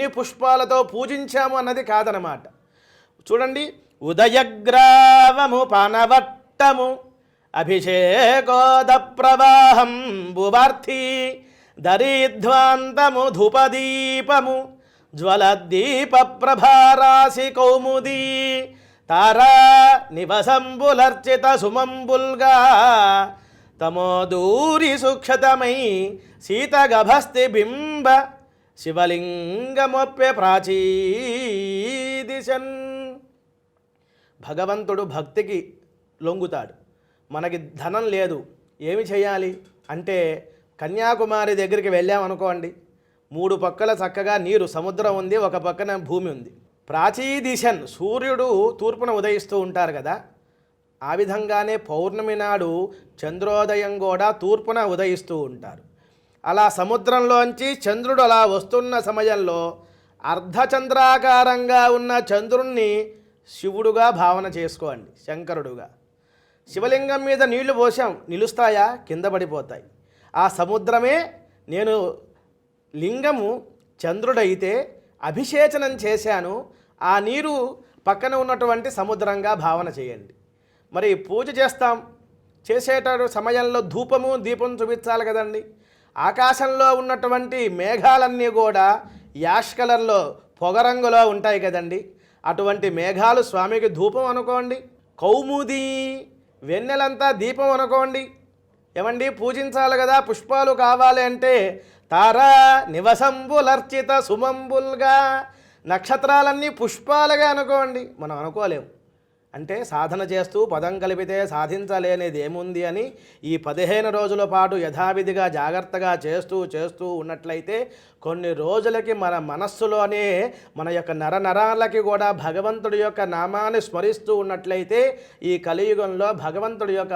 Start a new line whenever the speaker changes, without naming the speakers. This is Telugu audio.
ఎన్ని పుష్పాలతో పూజించాము అన్నది కాదనమాట చూడండి ఉదయగ్రావము పనవట్టము అభిషేకోద ప్రవాహం భువార్థి దరిధ్వాంతము ధూపదీపము జ్వలదీప ప్రభారాశి కౌముదీ తారా నివసంబులర్చిత సుమంబుల్గా తమోదూరి సుక్షతమై సీతగభస్తి బింబ శివలింగమొప్పె ప్రాచీదిశన్. భగవంతుడు భక్తికి లొంగుతాడు. మనకి ధనం లేదు. ఏమి చేయాలి? అంటే కన్యాకుమారి దగ్గరికి వెళ్ళామనుకోండి. మూడు పక్కల చక్కగా నీరు సముద్రం ఉంది ఒక పక్కన భూమి ఉంది. ప్రాచీదిశన్ సూర్యుడు తూర్పున ఉదయిస్తూ ఉంటారు కదా. ఆ విధంగానే పౌర్ణమి నాడు చంద్రోదయం కూడా తూర్పున ఉదయిస్తూ ఉంటారు. అలా సముద్రంలోంచి చంద్రుడు అలా వస్తున్న సమయంలో అర్ధచంద్రాకారంగా ఉన్న చంద్రుణ్ణి శివుడుగా భావన చేసుకోండి శంకరుడుగా. శివలింగం మీద నీళ్ళు పోసాం నిలుస్తాయా? కింద పడిపోతాయి. ఆ సముద్రమే నేను లింగము చంద్రుడైతే అభిషేచనం చేశాను ఆ నీరు పక్కన ఉన్నటువంటి సముద్రంగా భావన చేయండి. మరి పూజ చేస్తాం చేసేట సమయంలో ధూపము దీపం చూపించాలి కదండి. ఆకాశంలో ఉన్నటువంటి మేఘాలన్నీ కూడా యాష్ కలర్లో పొగరంగులో ఉంటాయి కదండి. అటువంటి మేఘాలు స్వామికి ధూపం అనుకోండి కౌముది వెన్నెలంతా దీపం అనుకోండి. ఏమండి? పూజించాలి కదా పుష్పాలు కావాలి అంటే తారా నివసంబులర్చిత సుమంబుల్గా నక్షత్రాలన్నీ పుష్పాలుగా అనుకోండి. మనం అనుకోలేము. అంటే సాధన చేస్తూ పదం కలిపితే సాధించలేనిది ఏముంది అని ఈ పదిహేను రోజుల పాటు యథావిధిగా జాగ్రత్తగా చేస్తూ చేస్తూ ఉన్నట్లయితే కొన్ని రోజులకి మన మనస్సులోనే మన యొక్క నర నరాలకి కూడా భగవంతుడి యొక్క నామాన్ని స్మరిస్తూ ఉన్నట్లయితే ఈ కలియుగంలో భగవంతుడి యొక్క